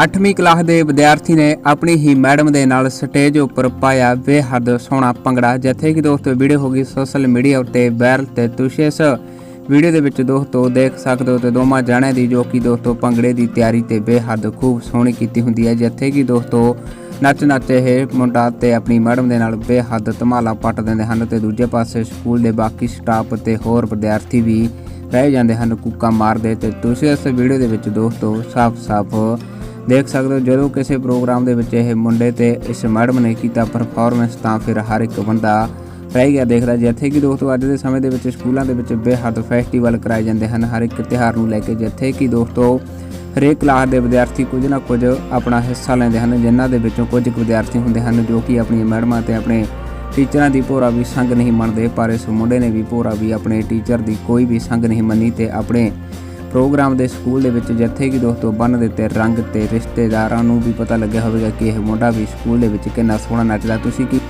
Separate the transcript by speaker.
Speaker 1: 8ਵੀਂ class ਦੇ ਵਿਦਿਆਰਥੀ ਨੇ ਆਪਣੀ ਹੀ ਮੈਡਮ ਦੇ ਨਾਲ ਸਟੇਜ ਉੱਪਰ ਪਾਇਆ ਬੇਹੱਦ ਸੋਹਣਾ ਭੰਗੜਾ, ਜਿੱਥੇ ਕਿ ਦੋਸਤੋ ਵੀਡੀਓ ਹੋ ਗਈ ਸੋਸ਼ਲ ਮੀਡੀਆ ਉੱਤੇ ਵਾਇਰਲ ਤੇ ਤੁਸੀਂ ਇਸ ਵੀਡੀਓ ਦੇ ਵਿੱਚ ਦੋਸਤੋ ਦੇਖ ਸਕਦੇ ਹੋ ਤੇ ਦੋਵਾਂ ਜਾਣਿਆਂ ਦੀ, ਜੋ ਕਿ ਦੋਸਤੋ ਭੰਗੜੇ ਦੀ ਤਿਆਰੀ ਤੇ ਬੇਹੱਦ ਖੂਬ ਸੋਹਣੀ ਕੀਤੀ ਹੁੰਦੀ ਹੈ, ਜਿੱਥੇ ਕਿ ਦੋਸਤੋ ਨੱਚ ਨੱਚ ਇਹ ਮੁੰਡਾ ਤੇ ਆਪਣੀ ਮੈਡਮ ਦੇ ਨਾਲ ਬੇਹੱਦ ਧਮਾਲਾ ਪੱਟ ਦਿੰਦੇ ਹਨ ਤੇ ਦੂਜੇ ਪਾਸੇ ਸਕੂਲ ਦੇ ਬਾਕੀ ਸਟਾਫ ਤੇ ਹੋਰ ਵਿਦਿਆਰਥੀ ਵੀ ਰਹਿ ਜਾਂਦੇ ਹਨ, ਕੁੱਕਾ ਮਾਰਦੇ ਤੇ ਤੁਸੀਂ ਇਸ ਵੀਡੀਓ ਦੇ ਵਿੱਚ ਦੋਸਤੋ ਸਾਫ਼-ਸਾਫ਼ ਦੇਖ ਸਕਦੇ ਹੋ, ਜਦੋਂ ਕਿਸੇ ਪ੍ਰੋਗਰਾਮ ਦੇ ਵਿੱਚ ਇਹ ਮੁੰਡੇ ਤੇ ਇਸ ਮੈਡਮ ਨੇ ਕੀਤਾ ਪਰਫਾਰਮੈਂਸ ਤਾਂ ਫਿਰ ਹਰ ਇੱਕ ਬੰਦਾ ਰਹਿ ਗਿਆ, ਦੇਖਦਾ ਜਿੱਥੇ ਕਿ ਦੋਸਤੋ, ਅੱਜ ਦੇ ਸਮੇਂ ਦੇ ਵਿੱਚ ਸਕੂਲਾਂ ਦੇ ਵਿੱਚ ਬੇਹੱਦ ਫੈਸਟੀਵਲ ਕਰਾਏ ਜਾਂਦੇ ਹਨ। ਹਰ ਇੱਕ ਤਿਉਹਾਰ ਨੂੰ ਲੈ ਕੇ ਜਿੱਥੇ ਕਿ ਦੋਸਤੋ, ਹਰੇਕ ਕਲਾਸ ਦੇ ਵਿਦਿਆਰਥੀ ਕੁਝ ਨਾ ਕੁਝ ਆਪਣਾ ਹਿੱਸਾ ਲੈਂਦੇ ਹਨ, ਜਿਨ੍ਹਾਂ ਦੇ ਵਿੱਚੋਂ ਕੁਝ ਕੁ ਵਿਦਿਆਰਥੀ ਹੁੰਦੇ ਹਨ ਜੋ ਕਿ ਆਪਣੀਆਂ ਮੈਡਮਾਂ ਤੇ ਆਪਣੇ ਟੀਚਰਾਂ ਦੀ ਭੋਰਾ ਵੀ ਸੰਗ ਨਹੀਂ ਮੰਨਦੇ, ਪਰ ਇਸ ਮੁੰਡੇ ਨੇ ਵੀ ਭੋਰਾ ਵੀ ਆਪਣੇ ਟੀਚਰ ਦੀ ਕੋਈ ਵੀ ਸੰਗ ਨਹੀਂ ਮੰਨੀ ਤੇ ਆਪਣੇ ਪ੍ਰੋਗਰਾਮ ਦੇ ਸਕੂਲ ਦੇ ਵਿੱਚ ਜਿੱਥੇ ਕਿ ਦੋਸਤੋ ਬੰਨ ਦਿੱਤੇ, ਰੰਗ ਤੇ ਰਿਸ਼ਤੇਦਾਰਾਂ ਨੂੰ ਵੀ ਪਤਾ ਲੱਗਿਆ ਹੋਵੇਗਾ ਕਿ ਇਹ ਮੁੰਡਾ ਵੀ ਸਕੂਲ ਦੇ ਵਿੱਚ ਕਿੰਨਾ ਸੋਹਣਾ ਨੱਚਦਾ। ਤੁਸੀਂ ਕੀ